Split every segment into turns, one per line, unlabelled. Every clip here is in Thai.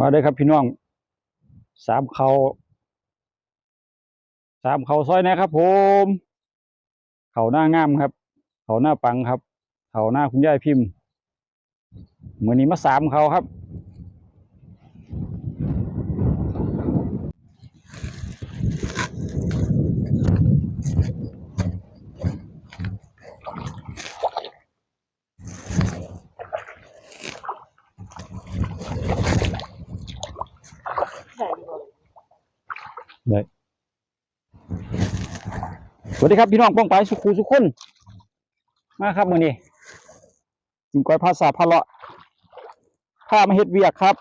มาเด้ครับพี่น้องสามเขาสามเขาซอยนะครับ ผม เขาหน้างามครับ เขาหน้าปังครับ เขาหน้าคุณยายพิมพ์มือนี้มาสามเขาครับ สวัสดีครับพี่น้องป้องไปสุขูสุขคนมาครับมือนี้กินก้อยภาษาพะเลาะข้ามาเฮ็ดเวียกครับ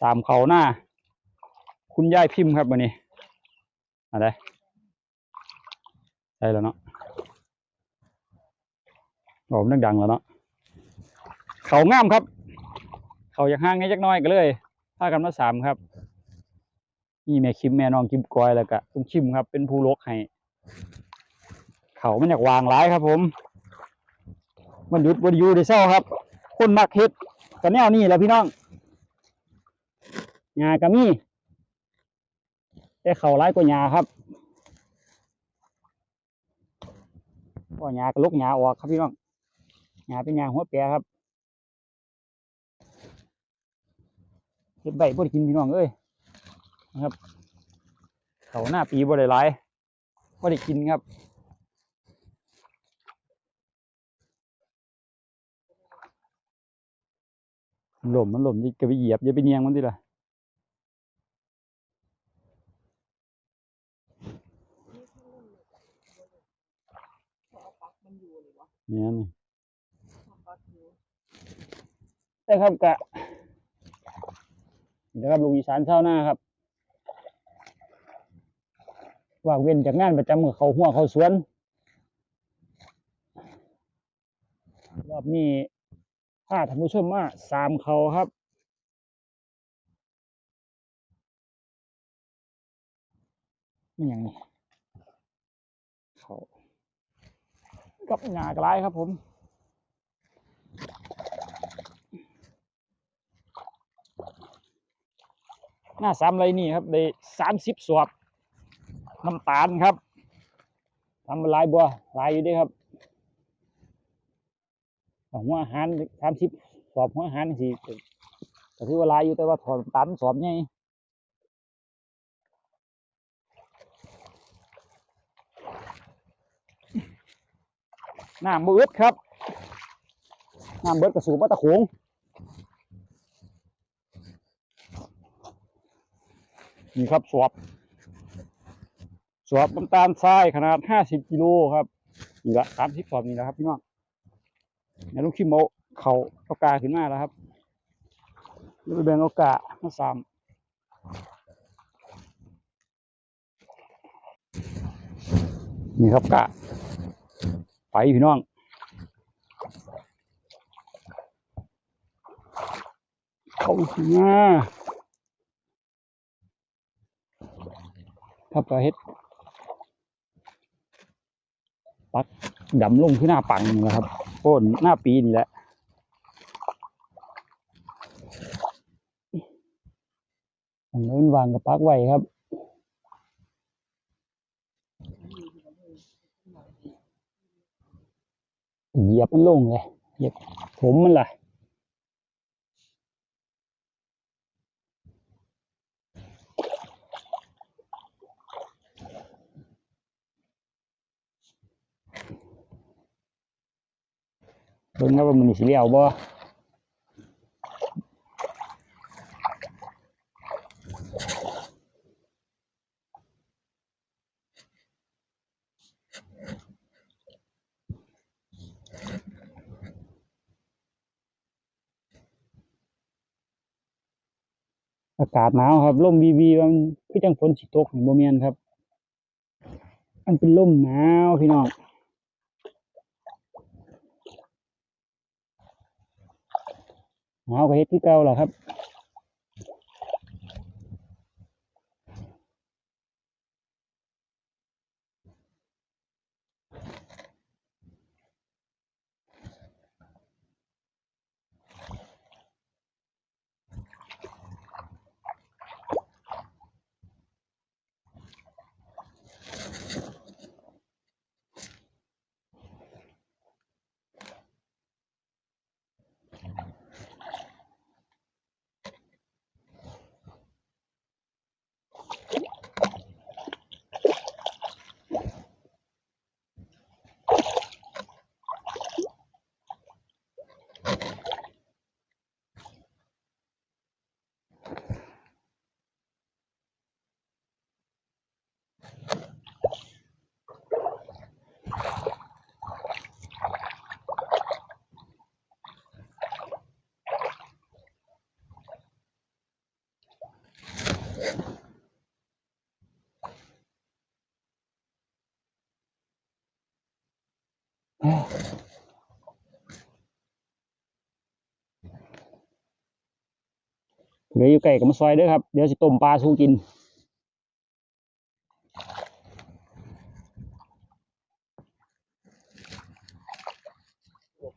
สามเขาหน้า คุณยายพิมพ์ครับมือนี้อะไรใช่แล้วเนาะผมดังๆแล้วเนาะเขางามครับ เขาอยากห่างให้จักน้อยก็เลยพากันมาสามครับ นี่แม่คิมแม่น้องคิมกอยแล้วก็คุณคิมครับ เป็นผู้ลกให้เขามันอยากวางร้ายครับ ผม มันหยุดวันยูได้เศร้าครับ คนมักเฮ็ดก็แนวนี้แหละพี่น้องหญ้าก็มีแต่เขาร้ายกว่าหญ้าครับก็หญ้าก็ลกหญ้าออกครับพี่น้องหญ้าเป็นหญ้าหัวแปรครับเฮ็ดใบบ่ได้กินพี่น้องเอ้ย นะครับเขาหน้าปีบ่ไลายบ่ได้กินครับหล่มมันหล่มที่กระไปเหยียบอย่าไปเนียงมันดิล่ะเนี่ยนี่แต่ครับกะเดี๋ยวครับลูกอีสานเช้าหน้าครับ ว่างเว้นจากงานประจำกับเขาหัวเขาสวน รอบนี้พาท่านผู้ชมมาสามเขาครับนี่อย่างนี้เขากับงากระไรครับผมหน้าสามไรนี่ครับได้สามสิบสวบ น้ำตาลครับทำลายบัวลายอยู่ด้วยครับหัวอาหารสามสิบสอบหัวอาหารสี่ก็ถือว่าลายอยู่แต่ว่าถอนตาลสอบไงน้ำเบิดครับน้ำเบิดกระสูบมาตะโขงนี่ครับสอบ สวบน้ำตาลทรายขนาดห้าสิบกิโลครับนี่ละสามสิบสอบนี่แหละครับพี่น้องเนี่ยลูกขี้โมเขาเอากาขึ้นมาแล้วครับแล้วไปแบ่งเอากามาสามนี่ครับกะไปพี่น้องเขาขึ้นมาครับก็เฮ็ด ปักดำลงที่หน้าปังนี่แหละครับโค่นหน้าปีนี่แหละอันนี้นวางกับปักไว้ครับเหยียบมันลงเลยเหยียบผมมันล่ะ บิ่งครับว่ามันสิเลี้ยวบ่อากาศหนาวครับลมวีวีมันคือจังฝนสิตกนี่บ่แม่นครับ มันเป็นลมหนาวพี่น้อง หนาไปเฮ็ดที่เก่าแหละครับ ลืออยู่ไก่กับมาซอยเด้อครับ เดี๋ยวสิต้มปลาสู้กิน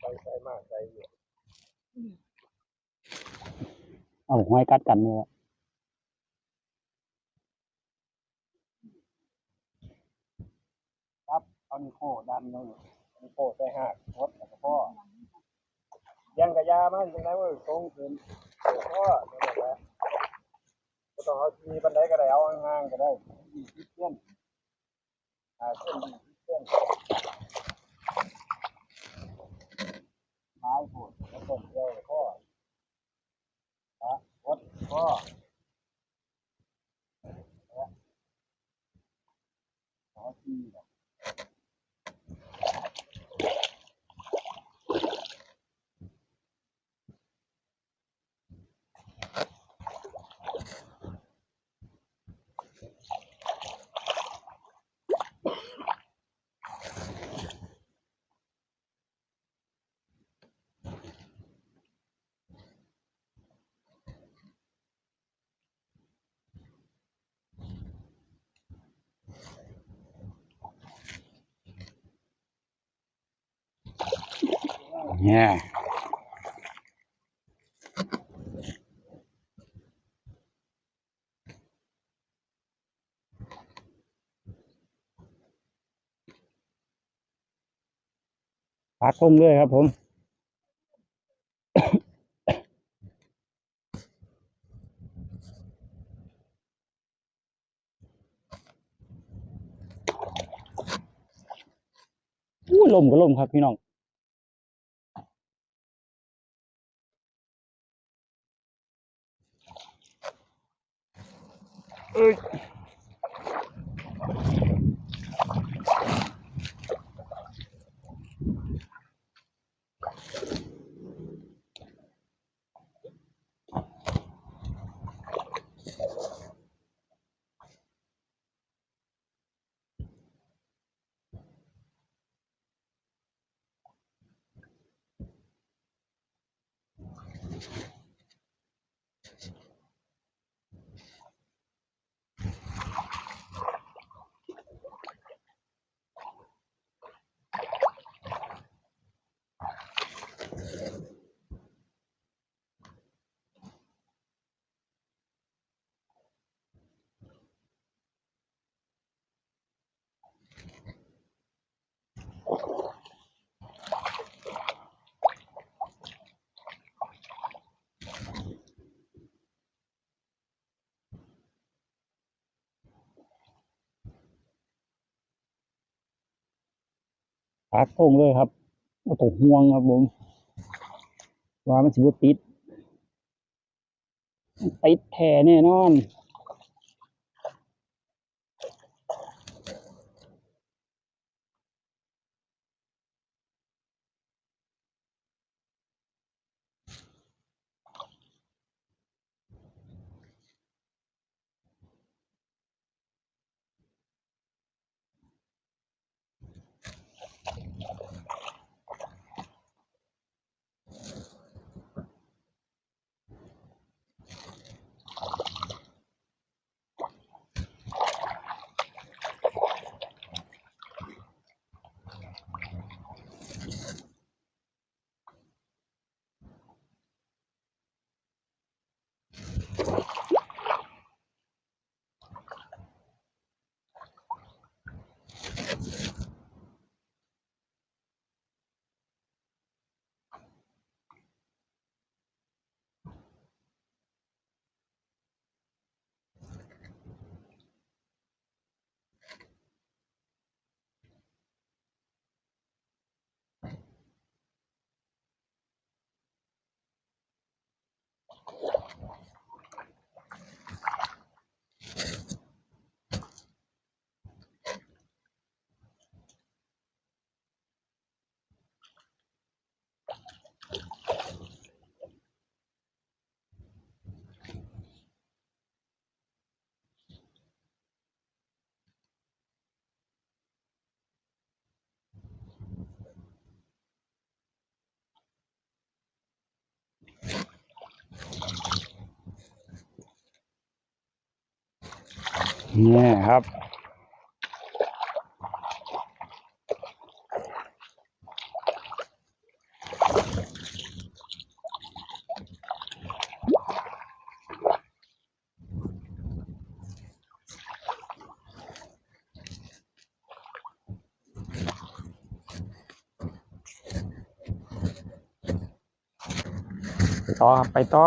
ไปใส่มากใส่อยู่
เอาหอยกัดกันเลยอะ
เอานิโคดันเนาะนิโคใส่หักรถแล้วก็พ่อยังกระยามันยังไงว่าตรงขึ้น พ่อนั่นแหละก็ต้องเอาทีบันไดก็ได้เอาห่างๆก็ได้ยี่สิบเส้นอ่าเส้นยี่สิบเส้นไม้ปวดแล้วต้นเดียวพ่อฮะรถพ่อ เนี่
ยปักลงเลยครับผม อู้ลมก็ลมครับพี่น้อง เอ้ยปักลงเลยครับบ่ต้องห่วงครับผมว่ามันสิบติดติดแท้แน่นอน
เเนี่
ยครับ ไปต่อครับไปต่อ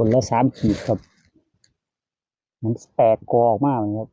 ส่วนละสามขีดครับ มันแตกกอออกมาเลยครับ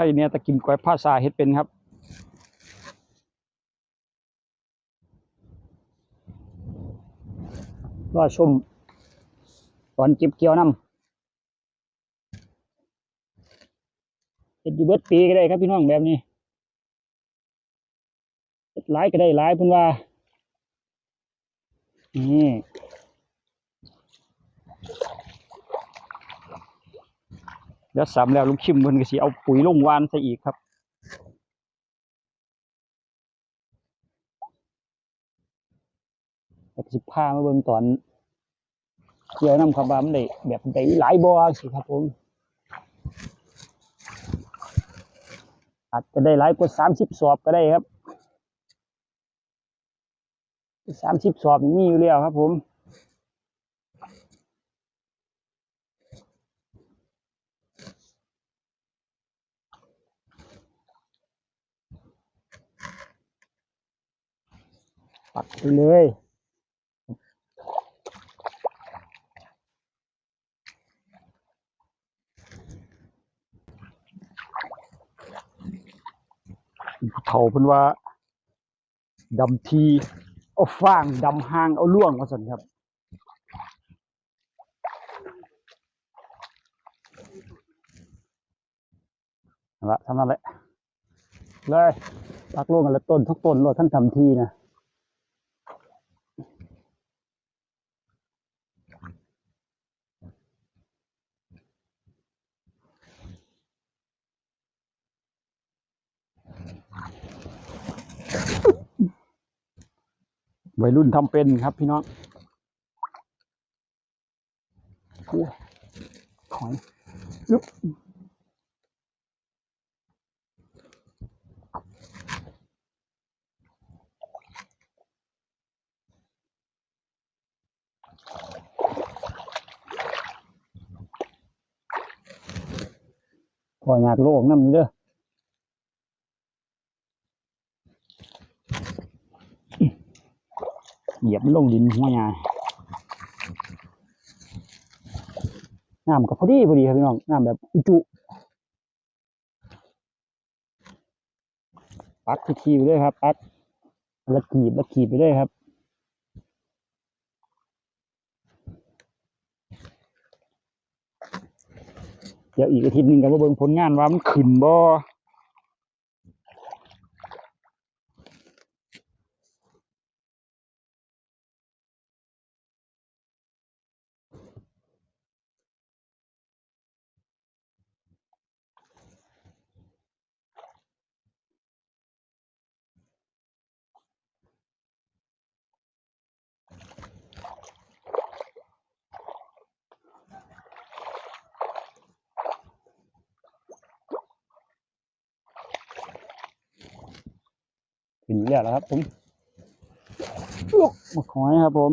ไข่เนี่ยตะกิมก้อยภาษาเฮ็ดเป็นครับ รอชมตอนเก็บเกี่ยวน้ำเฮ็ดอยู่เบิดปีก็ได้ครับพี่น้องแบบนี้เฮ็ดหลายก็ได้หลายเพิ่นว่านี่ แล้วสามแล้วลุงชิมเพิ่นก็สิเอาปุ๋ยลงวานใส่อีกครับสิบห้ามาเบิ่งตอนเดี๋ยวนำคำว่ามันได้แบบได้หลายบ่อสิครับผมอาจจะได้หลายกว่าสามสิบสอบก็ได้ครับสามสิบสอบมีอยู่แล้วครับผม ปักไปเลยเขาเพิ่นว่าดำทีเอาฟางดำหางเอาล่วงมาสั่นครับละทำนั่นแหละเลยปักลงกันละต้นทุกต้นรถท่านทำทีนะ วัยรุ่นทำเป็นครับพี่น้องโอ้ยถอยยุบพออยากโลกน้ำเด้อ เหยียบมันลงดินหัวยาน้ำก็พอดีพอดีครับพี่น้องน้ำแบบอุจุปักทีๆไปเลยครับ ปักละกีบละกีบไปเลยครับเดี๋ยวอีกอาทิตย์หนึ่งกันว่าเบิ่งผลงานว่ามันขึ้นบ่ ขึ้นอยู่แล้วนะครับผมยกมาขอยครับผม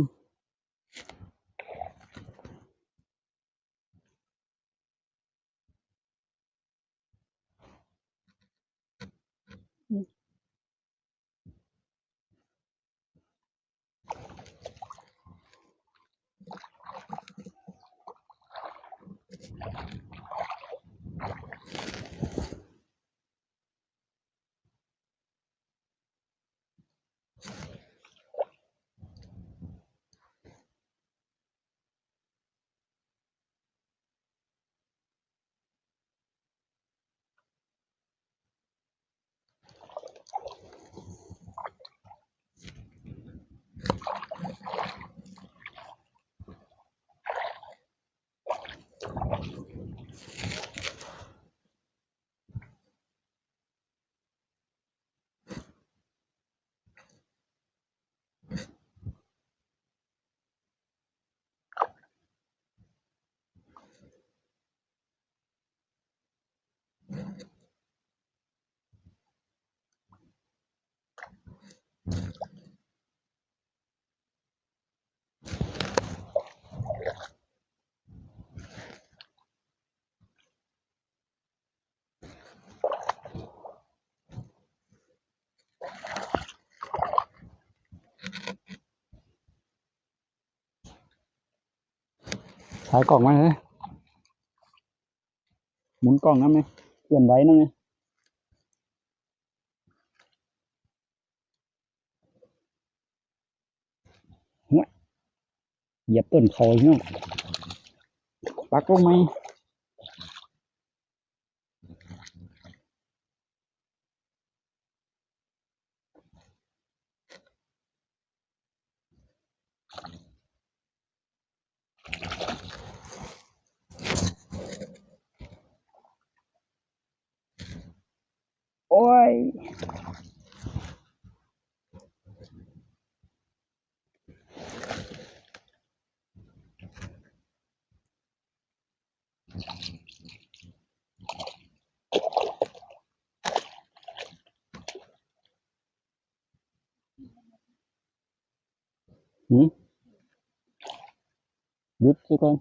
ถ่ายกล่องมาเลยหมุนกล่องน้ำไหมเปลี่ยนไหวน้ำไหมเหยียบต้นคอยเนาะปักลงไหม Ôi. Ừ. Đứt cho.